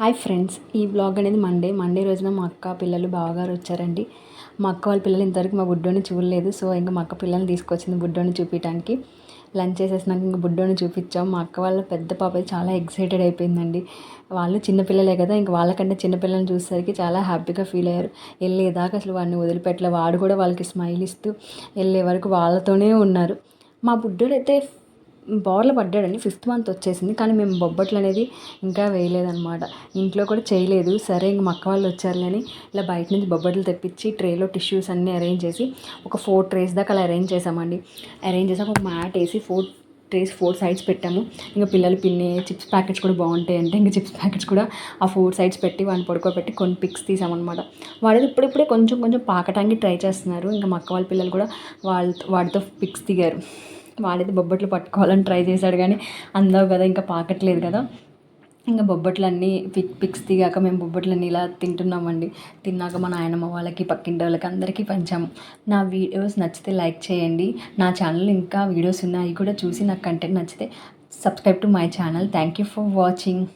Hi friends ఈ blog అనేది Monday Monday రోజున మా అక్క పిల్లలు బావగారు వచ్చారండి. మా అక్క వాళ్ళ పిల్లలు ఇంతవరకు మా బుడ్డోని చూడలేదు. సో ఇంకా మా అక్క పిల్లల్ని తీసుకొచ్చింది బుడ్డోని చూపించడానికి లంచ్ చేసేసినాక ఇంకా బుడ్డోని చూపించాం. మా అక్క వాళ్ళ పెద్ద పాప చాలా ఎక్సైటెడ్ అయిపోయిందండి. వాళ్ళు చిన్నపిల్లలే కదా ఇంకా వాళ్ళకంటే చిన్నపిల్లల్ని చూసేసరికి చాలా హ్యాపీగా ఫీల్ అయ్యారు. వెళ్ళేదాకా అసలు వాడిని వదిలిపెట్టలే. వాడు కూడా వాళ్ళకి స్మైల్ ఇస్తూ వెళ్ళే వరకు వాళ్ళతోనే ఉన్నారు. మా బుడ్డోడు అయితే బోర్ల పడ్డాడండి. ఫిఫ్త్ మంత్ వచ్చేసింది. కానీ మేము బొబ్బట్లు అనేది ఇంకా వేయలేదన్నమాట. ఇంట్లో కూడా చేయలేదు. సరే ఇంక మక్క వాళ్ళు వచ్చారులని ఇలా బయట నుంచి బొబ్బట్లు తెప్పించి ట్రేలో టిష్యూస్ అన్నీ అరేంజ్ చేసి ఒక ఫోర్ ట్రేస్ దాకా అలా అరేంజ్ చేసామండి అరేంజ్ చేసాక ఒక మ్యాట్ వేసి ఫోర్ ట్రేస్ ఫోర్ సైడ్స్ పెట్టాము. ఇంకా పిల్లలు పిన్ని చిప్స్ ప్యాకెట్స్ కూడా బాగుంటాయి అంటే ఇంకా చిప్స్ ప్యాకెట్స్ కూడా ఆ ఫోర్ సైడ్స్ పెట్టి వాడిని పడుకోబెట్టి కొన్ని పిక్స్ తీసామన్నమాట. వాడు ఇప్పుడిప్పుడే కొంచెం కొంచెం పాకటానికి ట్రై చేస్తున్నారు. ఇంకా మక్క వాళ్ళ పిల్లలు కూడా వాళ్ళ వాడితో పిక్స్ దిగారు. వాడైతే బొబ్బట్లు పట్టుకోవాలని ట్రై చేశాడు కానీ అందావు కదా ఇంకా పాకట్లేదు కదా. ఇంకా బొబ్బట్లన్నీ పిక్ పిక్స్ దిగాక మేము బొబ్బట్లన్నీ ఇలా తింటున్నామండి. తిన్నాక మా నాయనమ్మ వాళ్ళకి పక్కింటి వాళ్ళకి అందరికీ పంచాము. నా వీడియోస్ నచ్చితే లైక్ చేయండి. నా ఛానల్ ఇంకా వీడియోస్ ఉన్నాయి కూడా చూసి నాకు కంటెంట్ నచ్చితే subscribe to my channel. Thank you for watching.